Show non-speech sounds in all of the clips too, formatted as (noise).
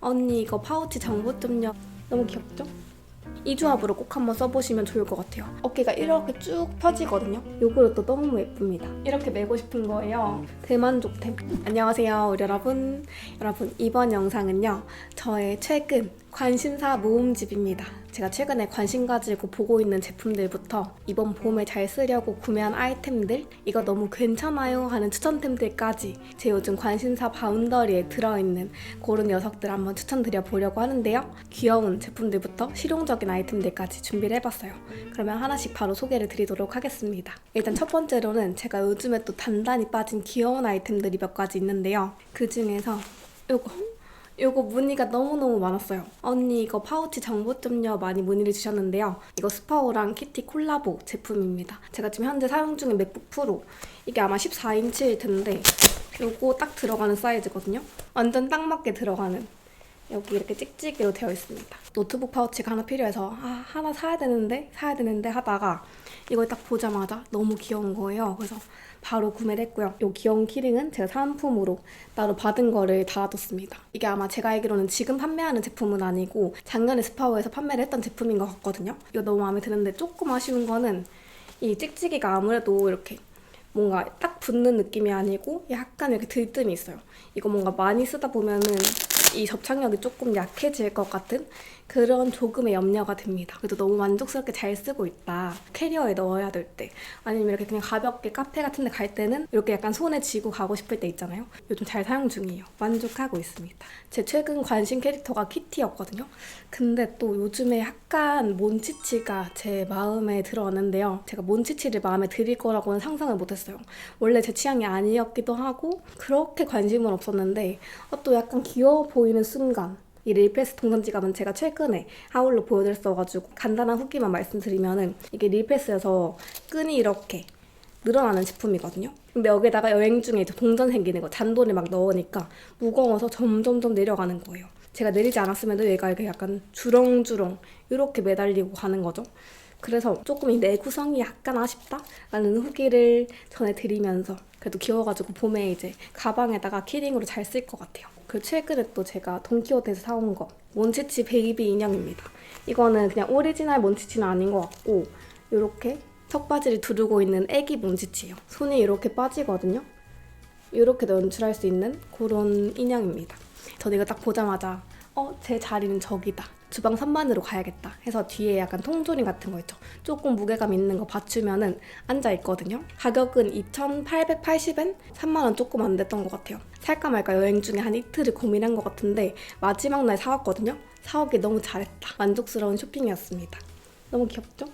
언니 이거 파우치 정보 좀요. 너무 귀엽죠? 이 조합으로 꼭 한번 써보시면 좋을 것 같아요. 어깨가 이렇게 쭉 펴지거든요. 요거도 너무 예쁩니다. 이렇게 메고 싶은 거예요. 대만족템. 안녕하세요, 우리 여러분. 여러분, 이번 영상은요. 저의 최근 관심사 모음집입니다. 제가 최근에 관심 가지고 보고 있는 제품들부터 이번 봄에 잘 쓰려고 구매한 아이템들, 이거 너무 괜찮아요 하는 추천템들까지 제 요즘 관심사 바운더리에 들어있는 그런 녀석들 한번 추천드려 보려고 하는데요. 귀여운 제품들부터 실용적인 아이템들까지 준비를 해봤어요. 그러면 하나씩 바로 소개를 드리도록 하겠습니다. 일단 첫 번째로는 제가 요즘에 또 단단히 빠진 귀여운 아이템들이 몇 가지 있는데요. 그 중에서 요거 요거 문의가 너무너무 많았어요. 언니 이거 파우치 정보 좀요 많이 문의를 주셨는데요. 이거 스파오랑 키티 콜라보 제품입니다. 제가 지금 현재 사용 중인 맥북 프로 이게 아마 14인치일 텐데 요거 딱 들어가는 사이즈거든요. 완전 딱 맞게 들어가는 여기 이렇게 찍찍이로 되어 있습니다. 노트북 파우치가 하나 필요해서 아 하나 사야 되는데 사야 되는데 하다가 이걸 딱 보자마자 너무 귀여운 거예요. 그래서 바로 구매를 했고요. 이 귀여운 키링은 제가 사은품으로 따로 받은 거를 달아뒀습니다. 이게 아마 제가 알기로는 지금 판매하는 제품은 아니고 작년에 스파오에서 판매를 했던 제품인 것 같거든요. 이거 너무 마음에 드는데 조금 아쉬운 거는 이 찍찍이가 아무래도 이렇게 뭔가 딱 붙는 느낌이 아니고 약간 이렇게 들뜸이 있어요. 이거 뭔가 많이 쓰다 보면은 이 접착력이 조금 약해질 것 같은 그런 조금의 염려가 됩니다. 그래도 너무 만족스럽게 잘 쓰고 있다. 캐리어에 넣어야 될 때, 아니면 이렇게 그냥 가볍게 카페 같은 데 갈 때는 이렇게 약간 손에 쥐고 가고 싶을 때 있잖아요. 요즘 잘 사용 중이에요. 만족하고 있습니다. 제 최근 관심 캐릭터가 키티였거든요. 근데 또 요즘에 약간 몬치치가 제 마음에 들어왔는데요. 제가 몬치치를 마음에 들일 거라고는 상상을 못했어요. 원래 제 취향이 아니었기도 하고 그렇게 관심은 없었는데 어, 또 약간 귀여워 보이는 순간 이 릴패스 동전 지갑은 제가 최근에 하울로 보여드렸어가지고 간단한 후기만 말씀드리면은 이게 릴패스에서 끈이 이렇게 늘어나는 제품이거든요. 근데 여기다가 여행 중에 동전 생기는 거 잔돈을 막 넣으니까 무거워서 점점점 내려가는 거예요. 제가 내리지 않았으면 얘가 이렇게 약간 주렁주렁 이렇게 매달리고 가는 거죠. 그래서 조금 이 내구성이 약간 아쉽다라는 후기를 전해드리면서 그래도 귀여워가지고 봄에 이제 가방에다가 키링으로 잘 쓸 것 같아요. 그리고 최근에 또 제가 돈키호테에서 사온 거 몬치치 베이비 인형입니다. 이거는 그냥 오리지널 몬치치는 아닌 것 같고 이렇게 턱받이를 두르고 있는 애기 몬치치예요. 손이 이렇게 빠지거든요. 이렇게 연출할 수 있는 그런 인형입니다. 저는 이거 딱 보자마자 어, 제 자리는 저기다. 주방 선반으로 가야겠다 해서 뒤에 약간 통조림 같은 거 있죠. 조금 무게감 있는 거 받치면은 앉아 있거든요. 가격은 2,880엔? 3만 원 조금 안 됐던 것 같아요. 살까 말까 여행 중에 한 이틀을 고민한 것 같은데 마지막 날 사왔거든요. 사오기 너무 잘했다. 만족스러운 쇼핑이었습니다. 너무 귀엽죠?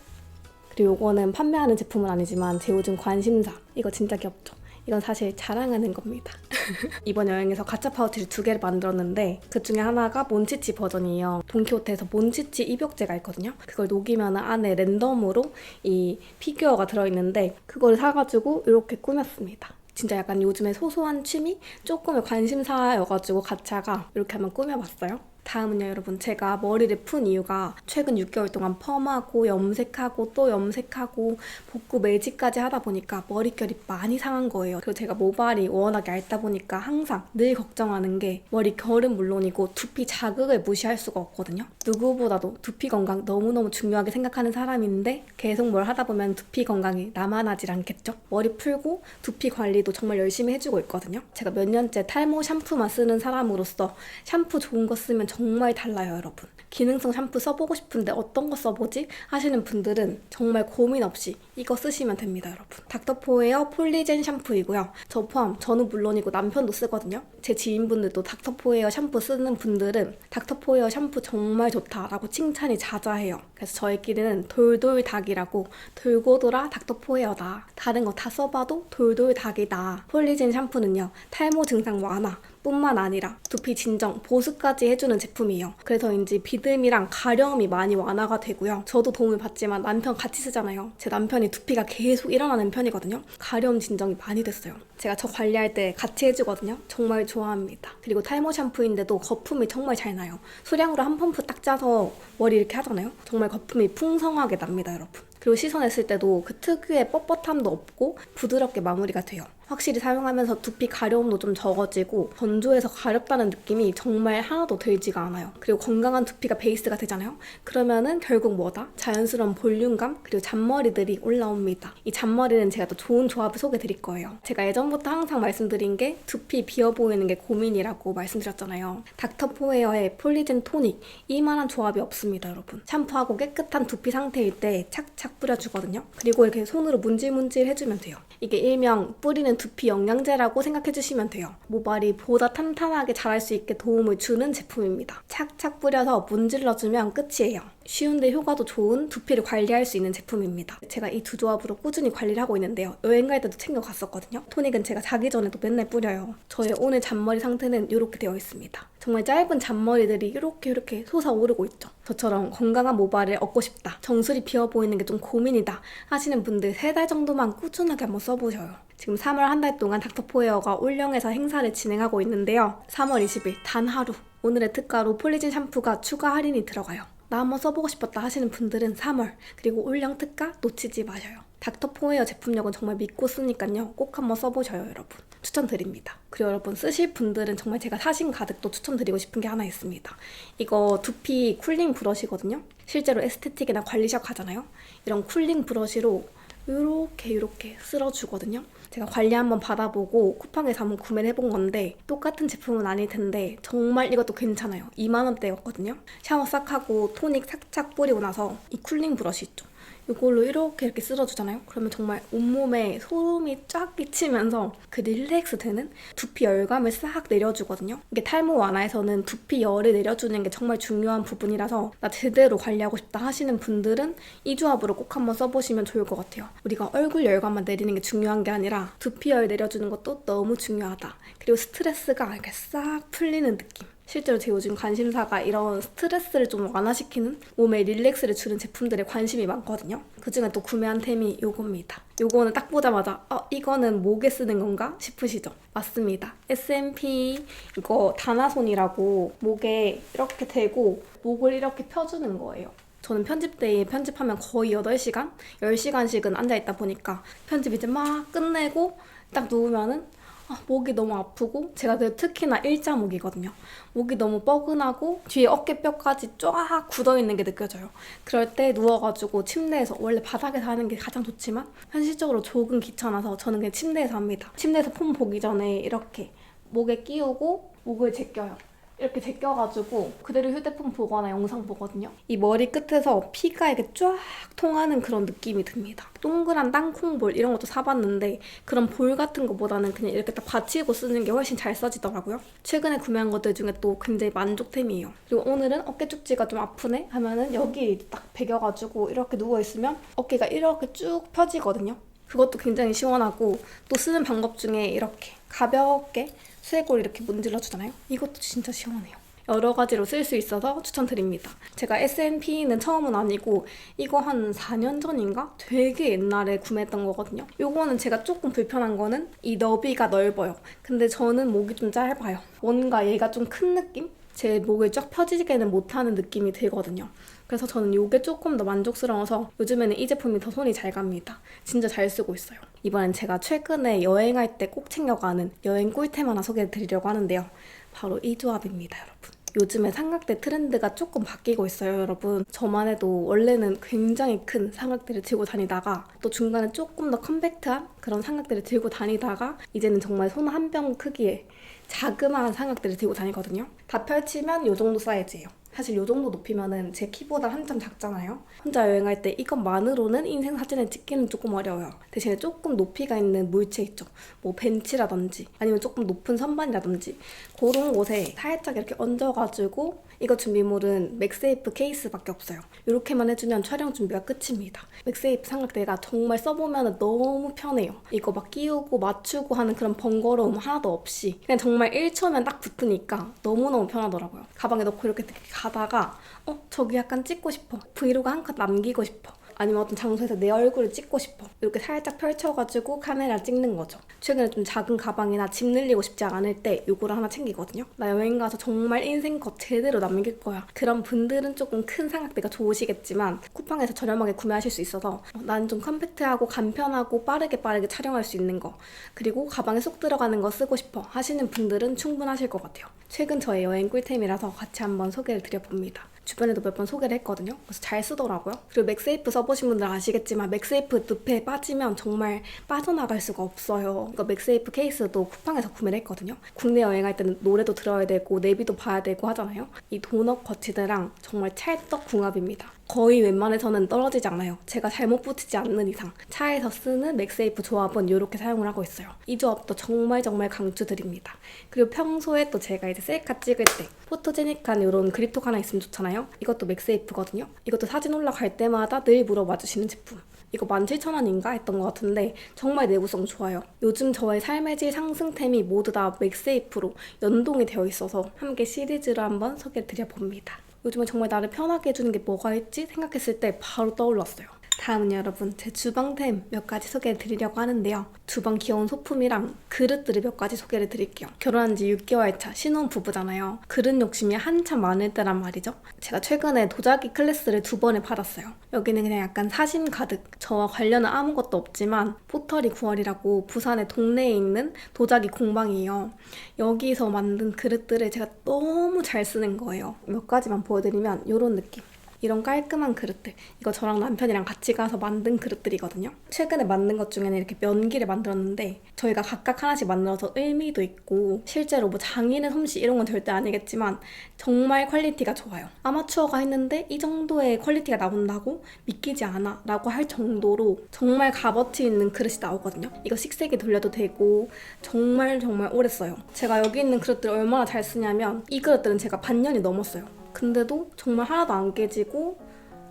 그리고 요거는 판매하는 제품은 아니지만 제 요즘 관심사. 이거 진짜 귀엽죠? 이건 사실 자랑하는 겁니다. (laughs) 이번 여행에서 가짜 파우치를 두 개를 만들었는데 그 중에 하나가 몬치치 버전이에요. 돈키호테에서 몬치치 입욕제가 있거든요. 그걸 녹이면 안에 랜덤으로 이 피규어가 들어있는데 그걸 사가지고 이렇게 꾸몄습니다. 진짜 약간 요즘에 소소한 취미? 조금의 관심사여가지고 가차가 이렇게 한번 꾸며봤어요. 다음은요, 여러분. 제가 머리를 푼 이유가 최근 6개월 동안 펌하고 염색하고 또 염색하고 복구 매직까지 하다 보니까 머릿결이 많이 상한 거예요. 그리고 제가 모발이 워낙 얇다 보니까 항상 늘 걱정하는 게 머리 결은 물론이고 두피 자극을 무시할 수가 없거든요. 누구보다도 두피 건강 너무너무 중요하게 생각하는 사람인데 계속 뭘 하다 보면 두피 건강이 남아나질 않겠죠? 머리 풀고 두피 관리도 정말 열심히 해주고 있거든요. 제가 몇 년째 탈모 샴푸만 쓰는 사람으로서 샴푸 좋은 거 쓰면 정말 달라요, 여러분. 기능성 샴푸 써보고 싶은데 어떤 거 써보지? 하시는 분들은 정말 고민 없이 이거 쓰시면 됩니다, 여러분. 닥터포에어 폴리젠 샴푸이고요. 저 포함, 저는 물론이고 남편도 쓰거든요. 제 지인분들도 닥터포에어 샴푸 쓰는 분들은 닥터포에어 샴푸 정말 좋다라고 칭찬이 자자해요. 그래서 저희끼리는 돌돌닭이라고 돌고 돌아 닥터포에어다. 다른 거 다 써봐도 돌돌닭이다. 폴리젠 샴푸는요, 탈모 증상 완화, 뿐만 아니라 두피 진정, 보습까지 해주는 제품이에요. 그래서인지 비듬이랑 가려움이 많이 완화가 되고요. 저도 도움을 받지만 남편 같이 쓰잖아요. 제 남편이 두피가 계속 일어나는 편이거든요. 가려움 진정이 많이 됐어요. 제가 저 관리할 때 같이 해주거든요. 정말 좋아합니다. 그리고 탈모 샴푸인데도 거품이 정말 잘 나요. 수량으로 한 펌프 딱 짜서 머리 이렇게 하잖아요. 정말 거품이 풍성하게 납니다, 여러분. 그리고 씻어냈을 때도 그 특유의 뻣뻣함도 없고 부드럽게 마무리가 돼요. 확실히 사용하면서 두피 가려움도 좀 적어지고 건조해서 가렵다는 느낌이 정말 하나도 들지가 않아요. 그리고 건강한 두피가 베이스가 되잖아요. 그러면은 결국 뭐다? 자연스러운 볼륨감 그리고 잔머리들이 올라옵니다. 이 잔머리는 제가 또 좋은 조합을 소개해 드릴 거예요. 제가 예전부터 항상 말씀드린 게 두피 비어 보이는 게 고민이라고 말씀드렸잖아요. 닥터포에어의 폴리젠 토닉 이만한 조합이 없습니다, 여러분. 샴푸하고 깨끗한 두피 상태일 때 착착 뿌려주거든요. 그리고 이렇게 손으로 문질문질 해주면 돼요. 이게 일명 뿌리는 두피 영양제라고 생각해 주시면 돼요. 모발이 보다 탄탄하게 자랄 수 있게 도움을 주는 제품입니다. 착착 뿌려서 문질러주면 끝이에요. 쉬운데 효과도 좋은 두피를 관리할 수 있는 제품입니다. 제가 이 두 조합으로 꾸준히 관리를 하고 있는데요. 여행 갈 때도 챙겨 갔었거든요. 토닉은 제가 자기 전에도 맨날 뿌려요. 저의 오늘 잔머리 상태는 이렇게 되어 있습니다. 정말 짧은 잔머리들이 이렇게 이렇게 솟아오르고 있죠. 저처럼 건강한 모발을 얻고 싶다. 정수리 비어 보이는 게 좀 고민이다. 하시는 분들 세 달 정도만 꾸준하게 한번 써보셔요. 지금 3월 한 달 동안 닥터포에어가 올영에서 행사를 진행하고 있는데요. 3월 20일 단 하루 오늘의 특가로 폴리진 샴푸가 추가 할인이 들어가요. 나 한번 써보고 싶었다 하시는 분들은 3월 그리고 올영 특가 놓치지 마셔요. 닥터 포에어 제품력은 정말 믿고 쓰니까요. 꼭 한번 써보셔요, 여러분. 추천드립니다. 그리고 여러분 쓰실 분들은 정말 제가 사신 가득 또 추천드리고 싶은 게 하나 있습니다. 이거 두피 쿨링 브러쉬거든요. 실제로 에스테틱이나 관리샵 가잖아요. 이런 쿨링 브러쉬로 이렇게 이렇게 쓸어주거든요. 제가 관리 한번 받아보고 쿠팡에서 한번 구매를 해본 건데 똑같은 제품은 아닐 텐데 정말 이것도 괜찮아요. 2만 원대였거든요. 샤워 싹 하고 토닉 살짝 뿌리고 나서 이 쿨링 브러쉬 있죠. 이걸로 이렇게 이렇게 쓸어주잖아요. 그러면 정말 온몸에 소름이 쫙 끼치면서 그 릴렉스 되는 두피 열감을 싹 내려주거든요. 이게 탈모 완화에서는 두피 열을 내려주는 게 정말 중요한 부분이라서 나 제대로 관리하고 싶다 하시는 분들은 이 조합으로 꼭 한번 써보시면 좋을 것 같아요. 우리가 얼굴 열감만 내리는 게 중요한 게 아니라 두피 열 내려주는 것도 너무 중요하다. 그리고 스트레스가 이렇게 싹 풀리는 느낌. 실제로 제 요즘 관심사가 이런 스트레스를 좀 완화시키는 몸에 릴렉스를 주는 제품들에 관심이 많거든요. 그중에 또 구매한 템이 요겁니다. 요거는 딱 보자마자 어 이거는 목에 쓰는 건가 싶으시죠? 맞습니다. SMP 이거 다나손이라고 목에 이렇게 대고 목을 이렇게 펴주는 거예요. 저는 편집 때에 편집하면 거의 8시간, 10시간씩은 앉아있다 보니까 편집 이제 막 끝내고 딱 누우면은 아, 목이 너무 아프고 제가 그 특히나 일자목이거든요. 목이 너무 뻐근하고 뒤에 어깨뼈까지 쫙 굳어있는 게 느껴져요. 그럴 때 누워가지고 침대에서 원래 바닥에서 하는 게 가장 좋지만 현실적으로 조금 귀찮아서 저는 그냥 침대에서 합니다. 침대에서 폰 보기 전에 이렇게 목에 끼우고 목을 제껴요. 이렇게 제껴가지고 그대로 휴대폰 보거나 영상 보거든요. 이 머리 끝에서 피가 이렇게 쫙 통하는 그런 느낌이 듭니다. 동그란 땅콩볼 이런 것도 사봤는데 그런 볼 같은 것보다는 그냥 이렇게 딱 받치고 쓰는 게 훨씬 잘 써지더라고요. 최근에 구매한 것들 중에 또 굉장히 만족템이에요. 그리고 오늘은 어깨 축지가 좀 아프네 하면은 여기 딱 베겨가지고 이렇게 누워있으면 어깨가 이렇게 쭉 펴지거든요. 그것도 굉장히 시원하고 또 쓰는 방법 중에 이렇게 가볍게 수액골 이렇게 문질러 주잖아요. 이것도 진짜 시원해요. 여러 가지로 쓸 수 있어서 추천드립니다. 제가 SNP는 처음은 아니고 이거 한 4년 전인가? 되게 옛날에 구매했던 거거든요. 요거는 제가 조금 불편한 거는 이 너비가 넓어요. 근데 저는 목이 좀 짧아요. 뭔가 얘가 좀 큰 느낌? 제 목을 쫙 펴지게는 못하는 느낌이 들거든요. 그래서 저는 이게 조금 더 만족스러워서 요즘에는 이 제품이 더 손이 잘 갑니다. 진짜 잘 쓰고 있어요. 이번엔 제가 최근에 여행할 때 꼭 챙겨가는 여행 꿀템 하나 소개해 드리려고 하는데요. 바로 이 조합입니다, 여러분. 요즘에 삼각대 트렌드가 조금 바뀌고 있어요, 여러분. 저만 해도 원래는 굉장히 큰 삼각대를 들고 다니다가 또 중간에 조금 더 컴팩트한 그런 삼각대를 들고 다니다가 이제는 정말 손 한 병 크기의 자그마한 삼각대를 들고 다니거든요. 다 펼치면 이 정도 사이즈예요. 사실 이 정도 높이면은 제 키보다 한참 작잖아요. 혼자 여행할 때 이것만으로는 인생 사진을 찍기는 조금 어려워요. 대신에 조금 높이가 있는 물체 있죠. 뭐 벤치라든지 아니면 조금 높은 선반이라든지 그런 곳에 살짝 이렇게 얹어가지고 이거 준비물은 맥세이프 케이스밖에 없어요. 이렇게만 해주면 촬영 준비가 끝입니다. 맥세이프 삼각대가 정말 써보면 너무 편해요. 이거 막 끼우고 맞추고 하는 그런 번거로움 하나도 없이 그냥 정말 1초면 딱 붙으니까 너무너무 편하더라고요. 가방에 넣고 이렇게 가 다가 어 저기 약간 찍고 싶어. 브이로그 한 컷 남기고 싶어. 아니면 어떤 장소에서 내 얼굴을 찍고 싶어. 이렇게 살짝 펼쳐가지고 카메라 찍는 거죠. 최근에 좀 작은 가방이나 짐 늘리고 싶지 않을 때 이거를 하나 챙기거든요. 나 여행 가서 정말 인생컷 제대로 남길 거야. 그런 분들은 조금 큰 삼각대가 좋으시겠지만 쿠팡에서 저렴하게 구매하실 수 있어서 어, 나는 좀 컴팩트하고 간편하고 빠르게 빠르게 촬영할 수 있는 거 그리고 가방에 쏙 들어가는 거 쓰고 싶어 하시는 분들은 충분하실 것 같아요. 최근 저의 여행 꿀템이라서 같이 한번 소개를 드려봅니다. 주변에도 몇 번 소개를 했거든요. 그래서 잘 쓰더라고요. 그리고 맥세이프 써보신 분들 아시겠지만 맥세이프 늪에 빠지면 정말 빠져나갈 수가 없어요. 그러니까 맥세이프 케이스도 쿠팡에서 구매를 했거든요. 국내 여행할 때는 노래도 들어야 되고 내비도 봐야 되고 하잖아요. 이 도넛 거치드랑 정말 찰떡궁합입니다. 거의 웬만해서는 떨어지지 않아요. 제가 잘못 붙이지 않는 이상 차에서 쓰는 맥세이프 조합은 이렇게 사용을 하고 있어요. 이 조합도 정말 정말 강추드립니다. 그리고 평소에 또 제가 이제 셀카 찍을 때 포토제닉한 이런 그립톡 하나 있으면 좋잖아요. 이것도 맥세이프거든요. 이것도 사진 올라갈 때마다 늘 물어봐 주시는 제품. 이거 17,000원인가 했던 것 같은데 정말 내구성 좋아요. 요즘 저의 삶의 질 상승템이 모두 다 맥세이프로 연동이 되어 있어서 함께 시리즈로 한번 소개를 드려봅니다. 요즘에 정말 나를 편하게 해주는 게 뭐가 있지 생각했을 때 바로 떠올랐어요. 다음은 여러분 제 주방템 몇 가지 소개해 드리려고 하는데요. 주방 귀여운 소품이랑 그릇들을 몇 가지 소개를 드릴게요. 결혼한 지 6개월 차 신혼 부부잖아요. 그릇 욕심이 한참 많을 때란 말이죠. 제가 최근에 도자기 클래스를 두 번을 받았어요. 여기는 그냥 약간 사심 가득 저와 관련은 아무것도 없지만 포터리 9월이라고 부산의 동네에 있는 도자기 공방이에요. 여기서 만든 그릇들을 제가 너무 잘 쓰는 거예요. 몇 가지만 보여드리면 이런 느낌. 이런 깔끔한 그릇들. 이거 저랑 남편이랑 같이 가서 만든 그릇들이거든요. 최근에 만든 것 중에는 이렇게 면기를 만들었는데 저희가 각각 하나씩 만들어서 의미도 있고 실제로 뭐 장인의 솜씨 이런 건 절대 아니겠지만 정말 퀄리티가 좋아요. 아마추어가 했는데 이 정도의 퀄리티가 나온다고 믿기지 않아 라고 할 정도로 정말 값어치 있는 그릇이 나오거든요. 이거 식세기 돌려도 되고 정말 정말 오래 써요. 제가 여기 있는 그릇들 얼마나 잘 쓰냐면 이 그릇들은 제가 반년이 넘었어요. 근데도 정말 하나도 안 깨지고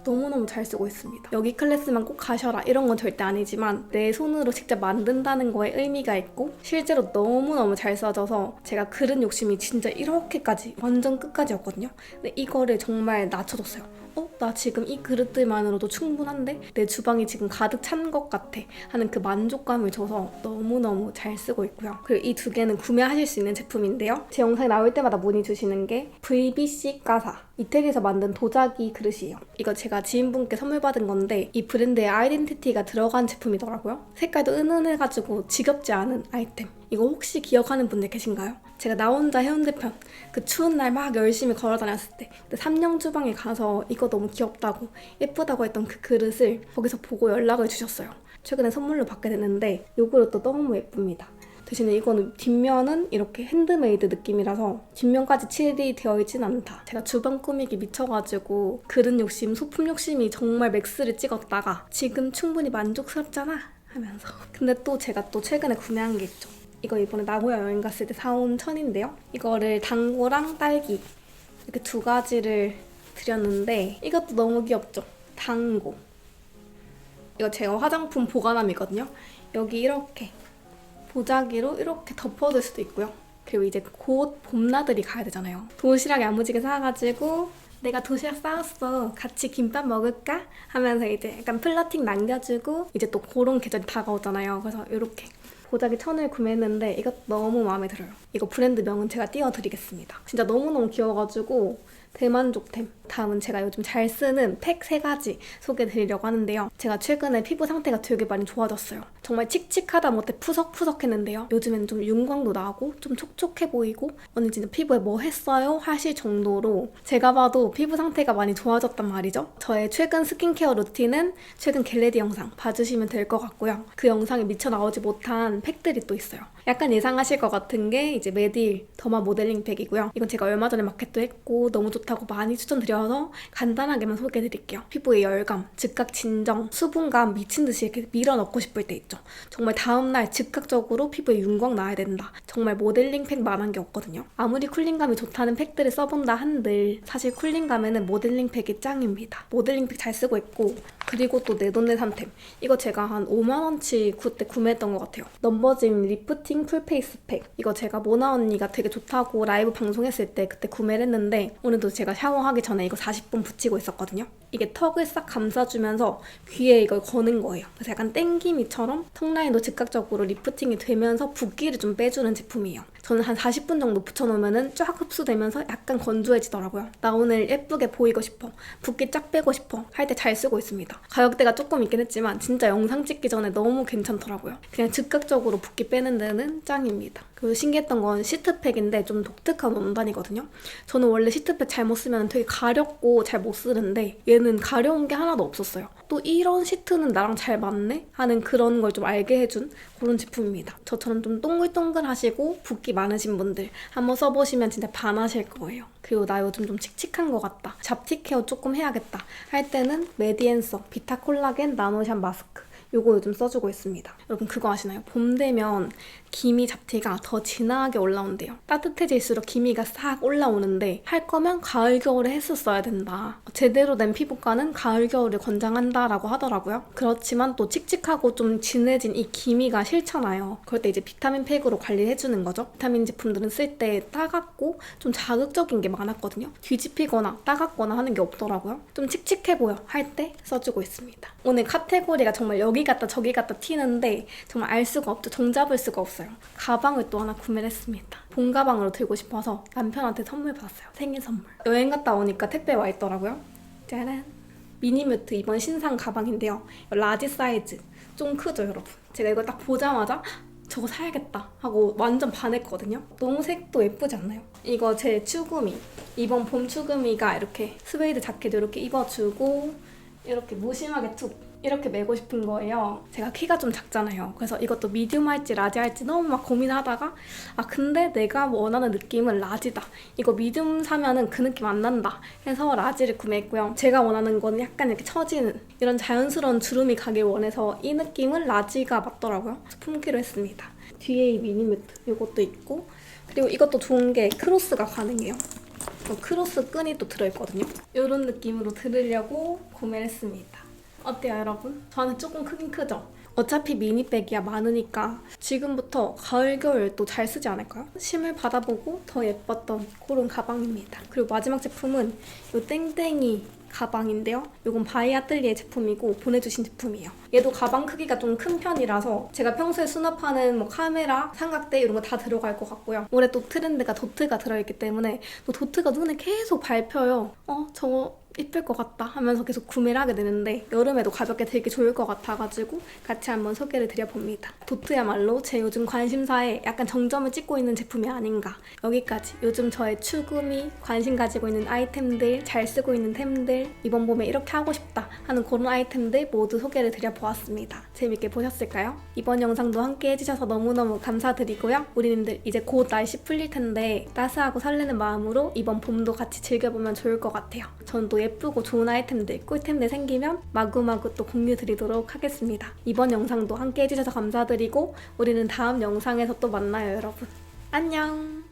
너무너무 잘 쓰고 있습니다. 여기 클래스만 꼭 가셔라 이런 건 절대 아니지만 내 손으로 직접 만든다는 거에 의미가 있고 실제로 너무너무 잘 써져서 제가 그릇 욕심이 진짜 이렇게까지 완전 끝까지였거든요. 근데 이거를 정말 낮춰줬어요. 어? 나 지금 이 그릇들만으로도 충분한데? 내 주방이 지금 가득 찬 것 같아 하는 그 만족감을 줘서 너무너무 잘 쓰고 있고요. 그리고 이 두 개는 구매하실 수 있는 제품인데요. 제 영상이 나올 때마다 문의 주시는 게 VBC 가사 이태리에서 만든 도자기 그릇이에요. 이거 제가 지인분께 선물 받은 건데 이 브랜드의 아이덴티티가 들어간 제품이더라고요. 색깔도 은은해가지고 지겹지 않은 아이템. 이거 혹시 기억하는 분들 계신가요? 제가 나 혼자 해운대편 그 추운 날 막 열심히 걸어 다녔을 때 근데 삼령 주방에 가서 이거 너무 귀엽다고 예쁘다고 했던 그 그릇을 거기서 보고 연락을 주셨어요. 최근에 선물로 받게 됐는데 이 그릇도 너무 예쁩니다. 대신에 이거는 뒷면은 이렇게 핸드메이드 느낌이라서 뒷면까지 칠이 되어 있진 않다. 제가 주방 꾸미기 미쳐가지고 그릇 욕심, 소품 욕심이 정말 맥스를 찍었다가 지금 충분히 만족스럽잖아 하면서 근데 또 제가 또 최근에 구매한 게 있죠. 이거 이번에 나고야 여행 갔을 때 사온 천인데요. 이거를 당고랑 딸기 이렇게 두 가지를 드렸는데 이것도 너무 귀엽죠? 당고. 이거 제가 화장품 보관함이거든요. 여기 이렇게 보자기로 이렇게 덮어둘 수도 있고요. 그리고 이제 곧 봄나들이 가야 되잖아요. 도시락 야무지게 사가지고 내가 도시락 싸왔어. 같이 김밥 먹을까? 하면서 이제 약간 플러팅 남겨주고 이제 또 그런 계절이 다가오잖아요. 그래서 이렇게 보자기 천을 구매했는데 이것 너무 마음에 들어요. 이거 브랜드 명은 제가 띄워드리겠습니다. 진짜 너무너무 귀여워가지고 대만족템. 다음은 제가 요즘 잘 쓰는 팩세 가지 소개드리려고 하는데요. 제가 최근에 피부 상태가 되게 많이 좋아졌어요. 정말 칙칙하다 못해 푸석푸석했는데요. 요즘엔 좀 윤광도 나고 좀 촉촉해 보이고 언니 진짜 피부에 뭐 했어요? 하실 정도로 제가 봐도 피부 상태가 많이 좋아졌단 말이죠. 저의 최근 스킨케어 루틴은 최근 겟레디 영상 봐주시면 될 것 같고요. 그 영상에 미처 나오지 못한 팩들이 또 있어요. 약간 예상하실 것 같은 게 이제 메딜 더마 모델링 팩이고요. 이건 제가 얼마 전에 마켓도 했고 너무 좋다고 많이 추천드려서 간단하게만 소개해드릴게요. 피부의 열감, 즉각 진정, 수분감 미친 듯이 이렇게 밀어 넣고 싶을 때 있죠. 있죠. 정말 다음날 즉각적으로 피부에 윤광 나야 된다. 정말 모델링 팩 만한 게 없거든요. 아무리 쿨링감이 좋다는 팩들을 써본다 한들 사실 쿨링감에는 모델링 팩이 짱입니다. 모델링 팩 잘 쓰고 있고 그리고 또 내돈내산템 이거 제가 한 5만 원치 그때 구매했던 것 같아요. 넘버짐 리프팅 풀페이스 팩 이거 제가 모나 언니가 되게 좋다고 라이브 방송했을 때 그때 구매를 했는데 오늘도 제가 샤워하기 전에 이거 40분 붙이고 있었거든요. 이게 턱을 싹 감싸주면서 귀에 이걸 거는 거예요. 그래서 약간 땡기미처럼 턱 라인도 즉각적으로 리프팅이 되면서 붓기를 좀 빼주는 제품이에요. 저는 한 40분 정도 붙여놓으면 쫙 흡수되면서 약간 건조해지더라고요. 나 오늘 예쁘게 보이고 싶어. 붓기 쫙 빼고 싶어. 할 때 잘 쓰고 있습니다. 가격대가 조금 있긴 했지만 진짜 영상 찍기 전에 너무 괜찮더라고요. 그냥 즉각적으로 붓기 빼는 데는 짱입니다. 그리고 신기했던 건 시트팩인데 좀 독특한 원단이거든요. 저는 원래 시트팩 잘못 쓰면 되게 가렵고 잘 못 쓰는데 얘는 가려운 게 하나도 없었어요. 또 이런 시트는 나랑 잘 맞네? 하는 그런 걸 좀 알게 해준 그런 제품입니다. 저처럼 좀 동글동글하시고 붓기 많으신 분들 한번 써보시면 진짜 반하실 거예요. 그리고 나 요즘 좀 칙칙한 것 같다. 잡티 케어 조금 해야겠다. 할 때는 메디앤서 비타 콜라겐 나노샴 마스크. 요거 요즘 써주고 있습니다. 여러분 그거 아시나요? 봄 되면 기미 잡티가 더 진하게 올라온대요. 따뜻해질수록 기미가 싹 올라오는데 할 거면 가을 겨울에 했었어야 된다. 제대로 된 피부과는 가을 겨울을 권장한다라고 하더라고요. 그렇지만 또 칙칙하고 좀 진해진 이 기미가 싫잖아요. 그럴 때 이제 비타민 팩으로 관리해 주는 거죠. 비타민 제품들은 쓸 때 따갑고 좀 자극적인 게 많았거든요. 뒤집히거나 따갑거나 하는 게 없더라고요. 좀 칙칙해 보여 할 때 써주고 있습니다. 오늘 카테고리가 정말 여기 갔다 저기 갔다 튀는데 정말 알 수가 없죠. 정잡을 수가 없어요. 가방을 또 하나 구매를 했습니다. 봄 가방으로 들고 싶어서 남편한테 선물 받았어요. 생일 선물. 여행 갔다 오니까 택배 와 있더라고요. 짜란. 미니뮤트 이번 신상 가방인데요. 라지 사이즈. 좀 크죠, 여러분? 제가 이거 딱 보자마자 저거 사야겠다 하고 완전 반했거든요. 너무 색도 예쁘지 않나요? 이거 제 추구미. 이번 봄 추구미가 이렇게 스웨이드 자켓 이렇게 입어주고 이렇게 무심하게 툭 이렇게 메고 싶은 거예요. 제가 키가 좀 작잖아요. 그래서 이것도 미디움 할지 라지 할지 너무 막 고민하다가 아 근데 내가 원하는 느낌은 라지다. 이거 미디움 사면은 그 느낌 안 난다. 해서 라지를 구매했고요. 제가 원하는 건 약간 이렇게 처지는 이런 자연스러운 주름이 가길 원해서 이 느낌은 라지가 맞더라고요. 품기로 했습니다. 뒤에 이 미니뮤트 이것도 있고 그리고 이것도 좋은 게 크로스가 가능해요. 또 크로스 끈이 또 들어있거든요. 이런 느낌으로 들으려고 구매를 했습니다. 어때요, 여러분? 저는 조금 크긴 크죠? 어차피 미니백이야 많으니까 지금부터 가을, 겨울 또 잘 쓰지 않을까요? 심을 받아보고 더 예뻤던 그런 가방입니다. 그리고 마지막 제품은 이 땡땡이 가방인데요. 이건 바이아뜰리에 제품이고 보내주신 제품이에요. 얘도 가방 크기가 좀 큰 편이라서 제가 평소에 수납하는 뭐 카메라, 삼각대 이런 거 다 들어갈 것 같고요. 올해 또 트렌드가 도트가 들어있기 때문에 또 도트가 눈에 계속 밟혀요. 어, 저거 이쁠 것 같다 하면서 계속 구매를 하게 되는데 여름에도 가볍게 되게 좋을 것 같아가지고 같이 한번 소개를 드려봅니다. 도트야말로 제 요즘 관심사에 약간 정점을 찍고 있는 제품이 아닌가 여기까지 요즘 저의 추구미 관심 가지고 있는 아이템들 잘 쓰고 있는 템들 이번 봄에 이렇게 하고 싶다 하는 그런 아이템들 모두 소개를 드려보았습니다. 재밌게 보셨을까요? 이번 영상도 함께 해주셔서 너무너무 감사드리고요. 우리님들 이제 곧 날씨 풀릴 텐데 따스하고 설레는 마음으로 이번 봄도 같이 즐겨보면 좋을 것 같아요. 전또 예쁘고 좋은 아이템들, 꿀템들 생기면 마구마구 또 공유 드리도록 하겠습니다. 이번 영상도 함께 해주셔서 감사드리고 우리는 다음 영상에서 또 만나요, 여러분. 안녕!